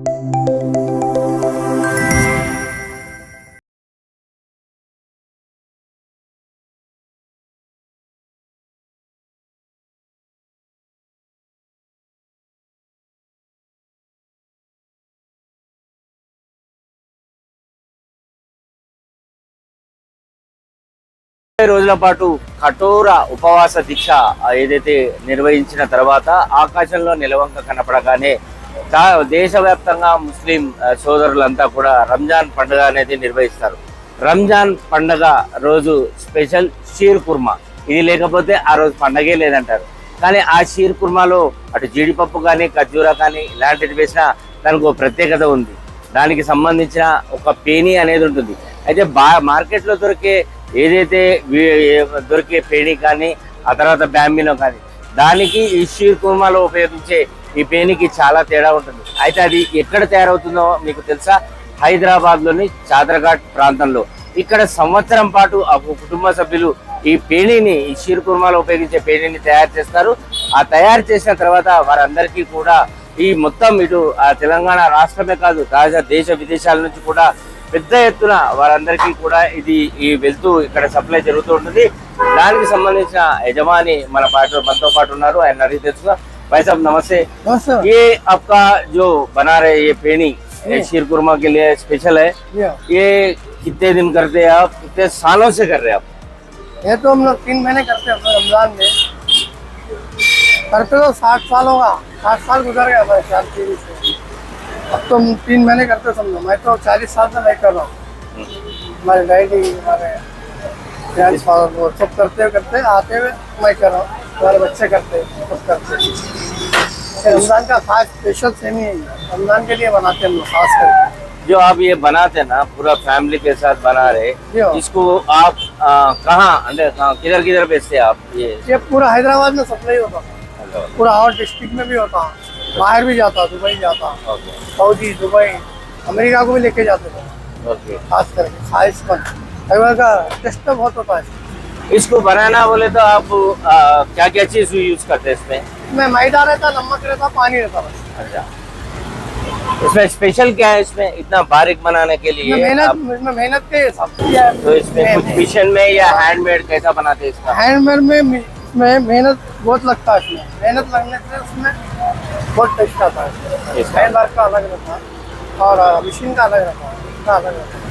ముప్పై రోజుల పాటు కఠోర ఉపవాస దీక్ష ఏదైతే నిర్వహించిన తర్వాత ఆకాశంలో నిలవంక కనపడగానే దేశవ్యాప్తంగా ముస్లిం సోదరులంతా కూడా రంజాన్ పండుగ అనేది నిర్వహిస్తారు. రంజాన్ పండుగ రోజు స్పెషల్ షీర్ కుర్మా. ఇది లేకపోతే ఆ రోజు పండగే లేదంటారు. కానీ ఆ షీర్ కుర్మాలో అటు జీడిపప్పు కానీ ఖర్జూరా కానీ ఇలాంటివి వేసినా దానికి ఒక ప్రత్యేకత ఉంది. దానికి సంబంధించిన ఒక పేనీ అనేది ఉంటుంది. అయితే బా మార్కెట్లో దొరికే ఏదైతే దొరికే పేనీ కానీ ఆ తర్వాత బ్యాంబినో కానీ దానికి ఈ షీర్ కుర్మాలో ఉపయోగించే ఈ పేనికి చాలా తేడా ఉంటుంది. అయితే అది ఎక్కడ తయారవుతుందో మీకు తెలుసా? హైదరాబాద్లోని చాదరఘాట్ ప్రాంతంలో. ఇక్కడ సంవత్సరం పాటు ఆ కుటుంబ సభ్యులు ఈ పేణిని ఈ షీర్ కుర్మాలో ఉపయోగించే పేణిని తయారు చేస్తారు. ఆ తయారు చేసిన తర్వాత వారందరికీ కూడా ఈ మొత్తం ఇటు ఆ తెలంగాణ రాష్ట్రమే కాదు తాజా దేశ విదేశాల నుంచి కూడా పెద్ద ఎత్తున వారందరికీ కూడా ఇది ఈ వెళ్తూ ఇక్కడ సప్లై జరుగుతూ ఉంటుంది. దానికి సంబంధించిన యజమాని మన పాటు మనతో పాటు ఉన్నారు. ఆయన అడిగి తెలుసుగా भाई साहब नमस्ते। ये आपका जो बना रहे ये पेनी शीर कुरमा के लिए स्पेशल है। ये। कितने दिन करते हैं आप? कितने सालों से कर रहे हैं आप? ये तो हम लोग तीन महीने करते हैं रमज़ान में। करते तो साठ साल होगा। साठ साल गुजर गया हमारे ख्याल से से। अब तो हम तीन महीने करते समझो। मैं तो चालीस साल से मैं कर रहा हूँ। हमारे डैडी हमारे फादर वो सब करते हुए करते आते हुए मैं कर रहा हूँ। हमारे बच्चे करते करते रमज़ान का खास स्पेशल सेमी है। रमज़ान के लिए बनाते हैं हम खास करके। जो आप ये बनाते हैं ना पूरा फैमिली के साथ बना रहे हाँ। इसको आप कहाँ किधर किधर बेचते आप ये? ये पूरा हैदराबाद में सप्लाई होता था पूरा और डिस्ट्रिक्ट में भी होता बाहर भी जाता दुबई जाता ओके। सऊदी दुबई अमेरिका को भी लेके जाते थे खास करके खाइस पर का टेस्ट तो बहुत होता है। इसको बनाना बोले तो आप आ, क्या क्या चीज़ यूज़ करते हैं इसमें? इसमें मैदा रहता नमक रहता पानी रहता बस। अच्छा। इसमें स्पेशल क्या है इसमें? इतना बारीक बनाने के लिए मेहनत इसमें मेहनत के हिसाब। तो इसमें कुछ मिशन में या हैंडमेड कैसा बनाते हैं इसका? हैंडमेड में में मेहनत बहुत लगता है इसमें। मेहनत लगने से उसमें बहुत टेस्ट आता है? हैंड वर्क का अलग रहता है। और मशीन का अलग रहता है। अलग रहता है।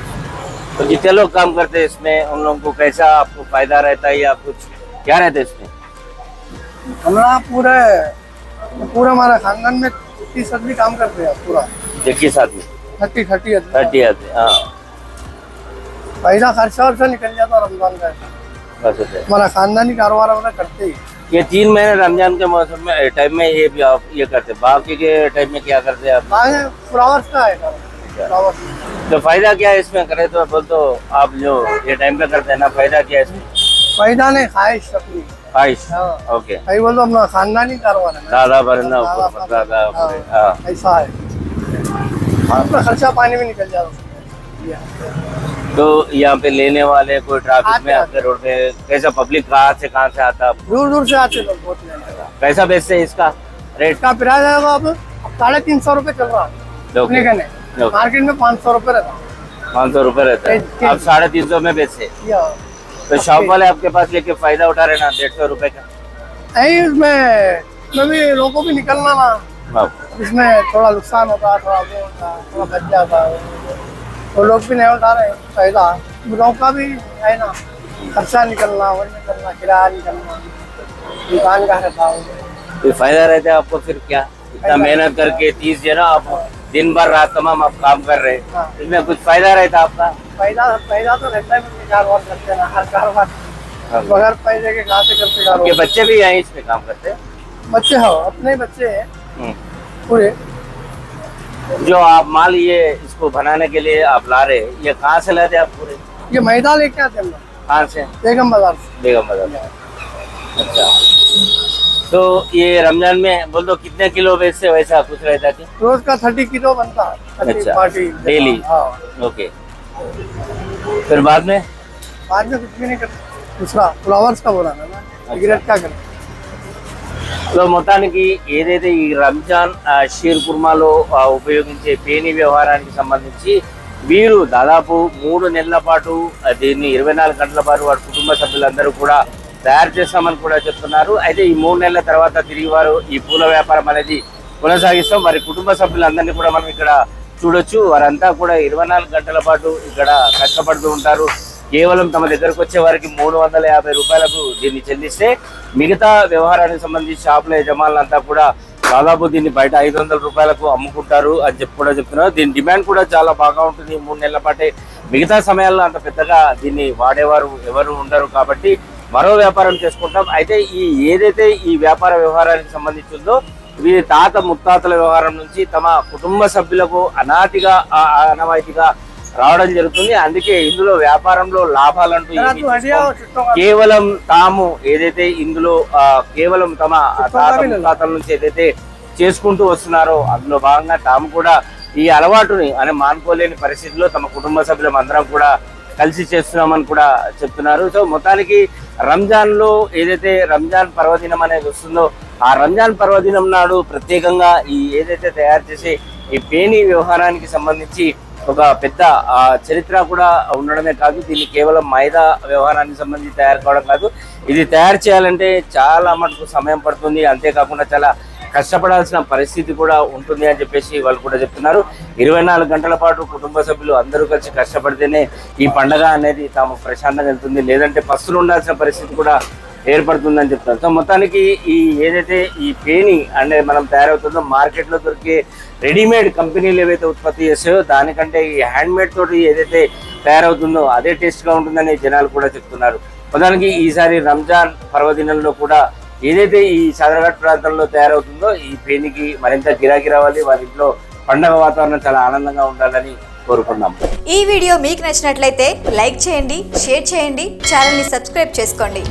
तो जितने लोग काम करते हैं इसमें उन लोगों को कैसा आपको फ़ायदा रहता है या कुछ? क्या रहता है इसमें? हमारा पूरे पूरा हमारा खानदान में तीस आदमी काम करते हैं पूरा। इक्कीस आदमी? थर्टी थर्टी आदमी। थर्टी आदमी हाँ। पैसा खर्चा वर्चा निकल जाता रमज़ान का। हमारा खानदानी कारोबार वाला करते ही। ये तीन महीने रमज़ान के मौसम में टाइम में ये भी आप ये करते बाकी के टाइम में क्या करते हैं आप? फ्लावर्स का है। तो फ़ायदा क्या है इसमें? करे तो बोल तो आप जो ये टाइम पे करते हैं ना फ़ायदा क्या है इसमें? पैदा ने ख्वाहिश अपनी। हाँ। ओके कई बोल तो अपना खानदानी है दादा भरना दादा हाँ, हाँ। ऐसा है। हाँ, अपना खर्चा पानी में निकल जाता तो यहाँ पे लेने वाले कोई ट्रैफ़िक में आते- आपके रोड पे कैसा पब्लिक कहाँ से कहाँ से आता? दूर दूर से आते लोग बहुत कैसा बेचते हैं इसका? रेट का प्राइस आएगा अब साढ़े तीन सौ रूपए चल रहा है। मार्केट में पाँच सौ रुपये रहता है। पाँच सौ रुपये रहता है। आप साढ़े तीन सौ में बेचते तो शॉप वाले आपके पास लेके फ़ायदा उठा रहे ना डेढ़ सौ रुपये का? नहीं इसमें इसमें भी लोगों भी निकलना ना। हाँ। इसमें थोड़ा नुकसान होता है थोड़ा वो होता थोड़ा बच जाता। है तो लोग भी नहीं उठा रहे फ़ायदा। लोगों का भी है ना खर्चा निकलना वो निकलना किराया निकलना दुकान का रहता। है फ़ायदा रहता है आपको फिर क्या? इतना मेहनत करके तीस जो है ना आप दिन भर रात तमाम आप काम कर रहे हैं। हाँ। इसमें कुछ फ़ायदा रहता है आपका? फ़ायदा फ़ायदा तो रहता है कारोबार करते हैं हर कारोबार। हाँ। बगैर पैसे के कहाँ से करते आपके बच्चे भी यहीं इसमें काम करते हैं? बच्चे हो अपने बच्चे हैं। हम्म। पूरे। जो आप माल ये इसको बनाने के लिए आप ला रहे हैं ये कहाँ से लाते आप पूरे? ये मैदा लेके आते हैं कहाँ से? बेगम बाज़ार से। बेगम बाज़ार अच्छा। तो ये रमजान में बोल दो कितने किलो बेचते हैं वैसा कुछ रहता है क्या? रोज का थर्टी किलो बनता है थर्टी अच्छा, पार्टी daily? हाँ ओके फिर बाद में बाद में कुछ भी नहीं करते दूसरा फ्लावर्स का बोला ना अच्छा। सिगरेट का करते సో మొత్తానికి ఏదైతే ఈ రంజాన్ ఆ, షీర్ కుర్మాలో ఆ, ఉపయోగించే పేని వ్యవహారానికి సంబంధించి వీరు దాదాపు మూడు నెలల పాటు ఆ, దీన్ని ఇరవై నాలుగు గంటల పాటు వారి కుటుంబ సభ్యులందరూ కూడా తయారు చేస్తామని కూడా చెప్తున్నారు. అయితే ఈ మూడు నెలల తర్వాత తిరిగి వారు ఈ పూల వ్యాపారం అనేది కొనసాగిస్తాం. వారి కుటుంబ సభ్యులందరినీ కూడా మనం ఇక్కడ చూడొచ్చు. వారంతా కూడా ఇరవై నాలుగు గంటల పాటు ఇక్కడ కష్టపడుతూ ఉంటారు. కేవలం తమ దగ్గరకు వచ్చే వారికి మూడు వందల యాభై రూపాయలకు దీన్ని చెల్లిస్తే మిగతా వ్యవహారానికి సంబంధించి షాపుల యజమానులంతా కూడా దాదాపు దీన్ని బయట ఐదు వందల రూపాయలకు అమ్ముకుంటారు అని చెప్పి కూడా చెప్తున్నారు. దీని డిమాండ్ కూడా చాలా బాగా ఉంటుంది. ఈ మూడు నెలల పాటే మిగతా సమయాల్లో అంత పెద్దగా దీన్ని వాడేవారు ఎవరు ఉండరు కాబట్టి మరో వ్యాపారం చేసుకుంటాం. అయితే ఈ ఏదైతే ఈ వ్యాపార వ్యవహారానికి సంబంధించి ఉందో వీరి తాత ముత్తాతల వ్యవహారం నుంచి తమ కుటుంబ సభ్యులకు అనాటిగా అనవాయితీగా రావడం జరుగుతుంది. అందుకే ఇందులో వ్యాపారంలో లాభాలంటూ. కేవలం తాము ఏదైతే ఇందులో కేవలం తమ తాత ముత్తాతల నుంచి ఏదైతే చేసుకుంటూ వస్తున్నారో అందులో భాగంగా తాము కూడా ఈ అలవాటుని అని మానుకోలేని పరిస్థితిలో తమ కుటుంబ సభ్యులం అందరం కూడా కలిసి చేస్తున్నామని కూడా చెప్తున్నారు. సో మొత్తానికి రంజాన్లో ఏదైతే రంజాన్ పర్వదినం అనేది వస్తుందో ఆ రంజాన్ పర్వదినం నాడు ప్రత్యేకంగా ఈ ఏదైతే తయారు చేసే ఈ పేని వ్యవహారానికి సంబంధించి ఒక పెద్ద చరిత్ర కూడా ఉండడమే కాదు. దీన్ని కేవలం మైదా వ్యవహారానికి సంబంధించి తయారు కావడం కాదు. ఇది తయారు చేయాలంటే చాలా మటుకు సమయం పడుతుంది. అంతేకాకుండా చాలా కష్టపడాల్సిన పరిస్థితి కూడా ఉంటుంది అని చెప్పేసి వాళ్ళు కూడా చెప్తున్నారు. ఇరవై నాలుగు గంటల పాటు కుటుంబ సభ్యులు అందరూ కలిసి కష్టపడితేనే ఈ పండగ అనేది తాము ప్రశాంతంగా వెళ్తుంది. లేదంటే పస్తులు ఉండాల్సిన పరిస్థితి కూడా ఏర్పడుతుందని చెప్తారు సో మొత్తానికి ఈ ఏదైతే ఈ పేని అనేది మనం తయారవుతుందో మార్కెట్లో దొరికే రెడీమేడ్ కంపెనీలు ఏవైతే ఉత్పత్తి చేస్తాయో దానికంటే ఈ హ్యాండ్ మేడ్ తోటి ఏదైతే తయారవుతుందో అదే టేస్ట్గా ఉంటుందని జనాలు కూడా చెప్తున్నారు. మొత్తానికి ఈసారి రంజాన్ పర్వదినంలో కూడా ఏదైతే ఈ సాదరఘట్ ప్రాంతంలో తయారవుతుందో ఈ పేనికి మరింత గిరాకీ రావాలి వారి ఇంట్లో పండగ వాతావరణం చాలా ఆనందంగా ఉండాలని కోరుకున్నాం ఈ వీడియో మీకు నచ్చినట్లయితే లైక్ చేయండి షేర్ చేయండి ఛానల్ని సబ్స్క్రైబ్ చేసుకోండి.